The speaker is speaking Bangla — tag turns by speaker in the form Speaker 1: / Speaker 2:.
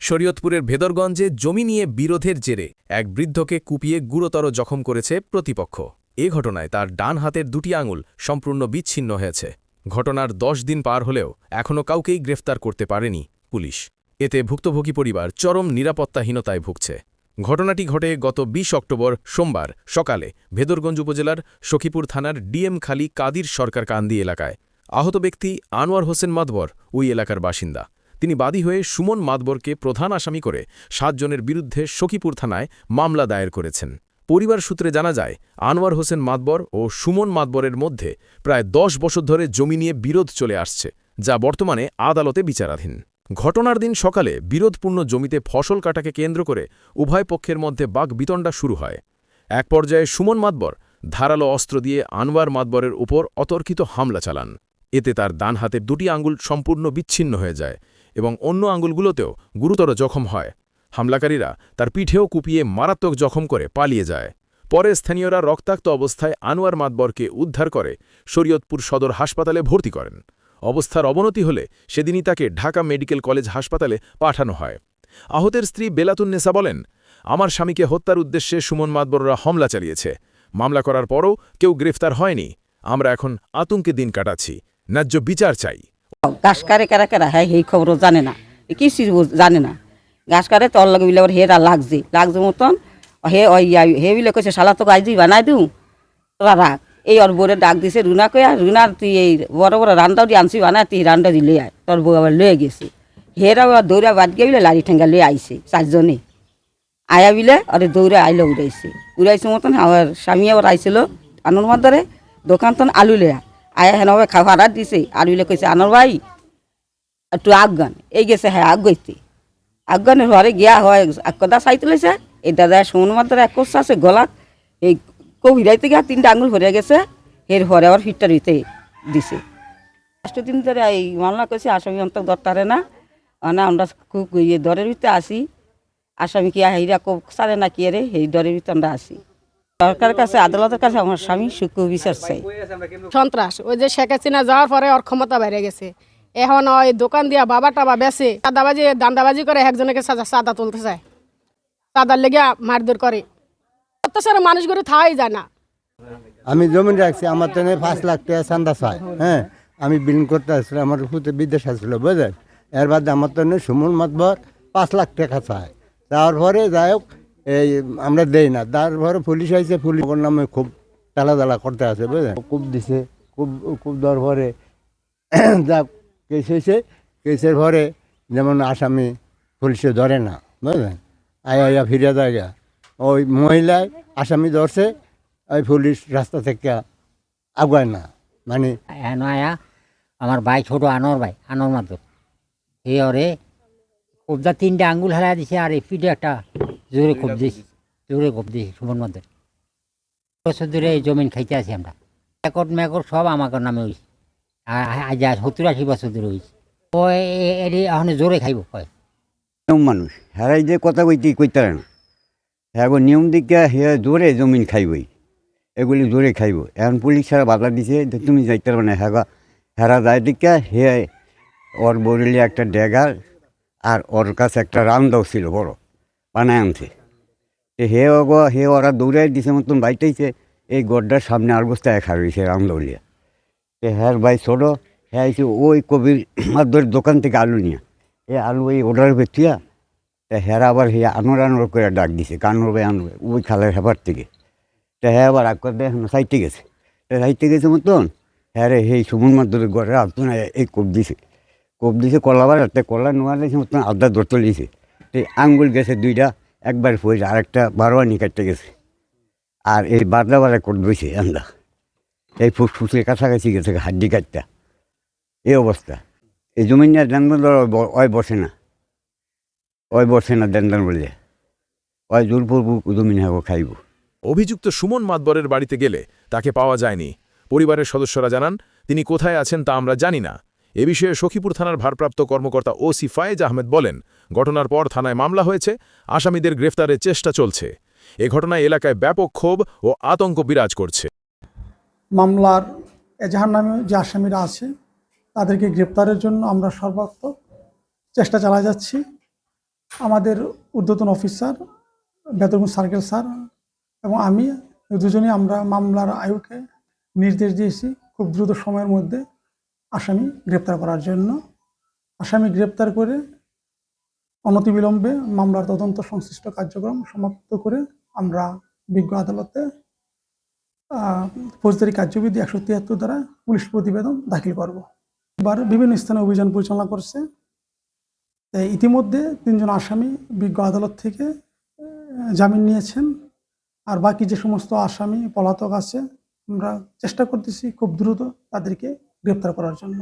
Speaker 1: শরীয়তপুরের ভেদরগঞ্জে জমি নিয়ে বিরোধের জেরে এক বৃদ্ধকে কুপিয়ে গুরুতর জখম করেছে প্রতিপক্ষ। এ ঘটনায় তার ডান হাতের দুটি আঙুল সম্পূর্ণ বিচ্ছিন্ন হয়েছে। ঘটনার দশ দিন পার হলেও এখনও কাউকেই গ্রেফতার করতে পারেনি পুলিশ। এতে ভুক্তভোগী পরিবার চরম নিরাপত্তাহীনতায় ভুগছে। ঘটনাটি ঘটে গত ২০ অক্টোবর সোমবার সকালে ভেদরগঞ্জ উপজেলার সখীপুর থানার ডিএম খালি কাদির সরকার কান্দি এলাকায়। আহত ব্যক্তি আনোয়ার হোসেন মাদবর ওই এলাকার বাসিন্দা। তিনি বাদী হয়ে সুমন মাদবরকে প্রধান আসামি করে সাতজনের বিরুদ্ধে সখীপুর থানায় মামলা দায়ের করেছেন। পরিবার সূত্রে জানা যায়, আনোয়ার হোসেন মাদবর ও সুমন মাদবরের মধ্যে প্রায় দশ বছর ধরে জমি নিয়ে বিরোধ চলে আসছে, যা বর্তমানে আদালতে বিচারাধীন। ঘটনার দিন সকালে বিরোধপূর্ণ জমিতে ফসল কাটাকে কেন্দ্র করে উভয় পক্ষের মধ্যে বাঘ বিতণ্ডা শুরু হয়। এক পর্যায়ে সুমন মাদবর ধারালো অস্ত্র দিয়ে আনোয়ার মাদবরের উপর অতর্কিত হামলা চালান। এতে তার ডান হাতের দুটি আঙ্গুল সম্পূর্ণ বিচ্ছিন্ন হয়ে যায়। এবং অন্য আঙ্গুলগুলোতেও গুরুতর জখম হয়। হামলাকারীরা তার পিঠেও কুপিয়ে মারাত্মক জখম করে পালিয়ে যায়। পরে স্থানীয়রা রক্তাক্ত অবস্থায় আনোয়ার মাতবরকে উদ্ধার করে শরীয়তপুর সদর হাসপাতালে ভর্তি করেন। অবস্থার অবনতি হলে সেদিনই তাকে ঢাকা মেডিকেল কলেজ হাসপাতালে পাঠানো হয়। আহতের স্ত্রী বেলাতুন্নেসা বলেন, আমার স্বামীকে হত্যার উদ্দেশ্যে সুমন মাতবররা হামলা চালিয়েছে। মামলা করার পরও কেউ গ্রেফতার হয়নি। আমরা এখন আতঙ্কে দিন কাটাচ্ছি। ন্যায্য বিচার চাই।
Speaker 2: ঘাস কারে কেরা? কেরা হ্যাঁ সেই খবরও জানে না। কিছু জানে না। ঘাস কারে তোর লগে বিলে ওর হেরা লাগছে। লাগছে মতন হে, ওই হে বিলে কইছে, শালা তো গাইজি বানাই দিও তোরা রাখ। এই ওর বোরে ডাক দিছে, রুনা কয়া রুনার তুই এই বড় বড় রান্দাও দিয়ে আনছি বানা তুই রান্ডা দিলে আয়। তোর বউ আবার লয়ে গেছে। হেরা আবার দৌড়া বাদ গিয়ে বিলে লাড়ি ঠেঙ্গা লয়ে আইছে চারজনে। আয়া বিলে আরে দৌড়ে আইলে, উড়াইছে। উড়াইছে মতন আমার স্বামী আবার আইছিল আনন্দ মাদারে দোকান তন আলু লেয়া আয়া হেন খাওয়া হারাত দিছে আলু লে কইছে, আনর ভাই, একটু আগান এই গেছে হ্যাঁ আগ গইতে। আগানের ঘরে গিয়া হয় কদা চাই তুলেছে এই দাদা সোমন মাত্র এক কোর্স আছে গলাত এই কবিরাইতে গিয়া তিনটা আঙুল ভরে গেছে এর ঘরে আবার ফিটটা দিতে, দিছে। লাস্ট দিন ধরে এই মামলা করছে আসামি অন্তক দরতারে না। না আমরা খুব ইয়ে দরের ভিতরে আসি। আসামি কি হেরা সারে না কি রে এই দরের ভিতরে আমরা আসি। সরকারের কাছে আদালতের কাছে আমার স্বামী সুখ বিচার চাই।
Speaker 3: সন্ত্রাস ওই যে শেখ হাসিনা যাওয়ার পরে ওর ক্ষমতা বেড়ে গেছে। এখন ওই দোকান দিয়া বাবা টাবা বেছে দাদাবাজি দান্দাবাজি করে একজনকে সাদা সাদা তুলতে চায়। লেগে মারধর করে। অত্যাচার মানুষগুলো থাই যায় না।
Speaker 4: আমি জমি রাখছি আমার তো পাঁচ লাখ টাকা চান্দা চাই হ্যাঁ? আমি বিলিং করতে আসছিল আমার হুতে বিদেশ আসছিল বুঝলেন? এর বাদে আমার তো সুমন মাতবর পাঁচ লাখ টাকা চাই তারপরে যাই হোক এই, আমরা দেই না। তার তারপরে পুলিশ আইছে, পুলিশ নামে খুব তালা তালা করতে আছে, বুঝলেন? খুব দিছে, খুব খুব দেওয়ার পরে যা কেস হয়েছে, কেসের পরে যেমন আসামি পুলিশে ধরে না, বুঝলেন? আয়া আয়া ফিরে যায় ওই মহিলায় আসামি ধরছে, ওই পুলিশ রাস্তা থেকে আগুয়ায় না। মানে
Speaker 5: আয়া আমার ভাই ছোট আনোর ভাই আনোর মাত্র এই ওরে কবজা তিনটে আঙ্গুল হেলা দিছে, আর এই পিঠে একটা জোরে কোপ দিয়েছি জোরে কোপ দিয়েছি সুমন মাত্র বছর ধরে এই জমিন খাইতে আছি আমরা। একর মেকর সব আমাকে নামে হয়েছে আজ আজ সত্তর আশি বছর ধরে হয়েছে ও এটি এখন জোরে খাইব কয়?
Speaker 6: নিয়ম মানুষ। হেরাই যে কথা কইতে কইতে পারে না। হ্যাঁ নিয়ম দিকে হে জোরে জমিন খাইবই। এগুলি জোরে খাইব। এখন পুলিশ সারা বাধা দিছে যে তুমি যাইতে পারবে না। হ্যাঁ হেরা যায় দিকে হে ওর বরিলে একটা ডেগার আর ওর কাছে একটা রামদাও ছিল বড়। বানায় আনছে। তো হে ওগো, হে ওরা দৌড়াই দিছে, মতন বাইতেইছে এই গড্ডার সামনে আর বস্তায় খার রয়েছে রামদৌলিয়া তো হ্যার ভাই ছোটো হ্যাঁ ওই কবির মাদুরের দোকান থেকে আলু নিয়ে। এ আলু এই অর্ডার পেতিয়া তা হেরা আবার হে আনোর আনোর করে ডাক দিছে, কানোর ভাই আনোর ওই খালের হেবার থেকে। তা হ্যাঁ আবার আগ করতে এখন সাইটে গেছে। তা সাইটে গেছে মতন হ্যাঁ রে সেই সুমন মাদুরের ঘরে আলতো না এই কোপ দিছে। কোপ দিছে কলাবার একটা কলা নোয়া দিয়েছে মতন আধা দরতো লিছে তো আঙ্গুল গেছে দুইটা, একবার পয়সা আরেকটা বারোয়ানি কাটতে গেছে। আর এই বারদা বারে কোট দিয়েছে আন্দা এই ফুসফুসের কাছাকাছি গেছে, হাড্ডি কাটটা এই অবস্থা। এই জমিন নিয়ে দেনদান ওই বসে না। ওই বসে না দেনদান বলে ওই জোর জমিন হ্যাঁ খাইব।
Speaker 1: অভিযুক্ত সুমন মাতবরের বাড়িতে গেলে তাকে পাওয়া যায়নি। পরিবারের সদস্যরা জানান, তিনি কোথায় আছেন তা আমরা জানি না। এ বিষয়ে সখীপুর থানার ভারপ্রাপ্ত কর্মকর্তা ওসি ফায়েজ আহমেদ বলেন, ঘটনার পর থানায় মামলা হয়েছে, আসামিদের গ্রেফতারের চেষ্টা চলছে। এ ঘটনায় এলাকায় ব্যাপক ক্ষোভ ও আতঙ্ক বিরাজ করছে।
Speaker 7: মামলার এজাহার নামে যে আসামিরা আছে, তাদেরকে গ্রেপ্তারের জন্য আমরা সর্বাত্মক চেষ্টা চালা যাচ্ছি। আমাদের ঊর্ধ্বতন অফিসার বেতরগুন সার্কেল স্যার এবং আমি, দুজনেই আমরা মামলার আয়ুকে নির্দেশ দিয়েছি খুব দ্রুত সময়ের মধ্যে। আসামি গ্রেপ্তার করার জন্য। আসামি গ্রেপ্তার করে অনতিবিলম্বে মামলার তদন্ত সংশ্লিষ্ট কার্যক্রম সমাপ্ত করে আমরা বিজ্ঞ আদালতে ফৌজদারি কার্যবিধি একশো তিয়াত্তর দ্বারা পুলিশ প্রতিবেদন দাখিল করব। এবার বিভিন্ন স্থানে অভিযান পরিচালনা করছে। ইতিমধ্যে তিনজন আসামি বিজ্ঞ আদালত থেকে জামিন নিয়েছেন। আর বাকি যে সমস্ত আসামি, পলাতক আছে, আমরা চেষ্টা করতেছি খুব দ্রুত তাদেরকে গ্রেপ্তার করার জন্য।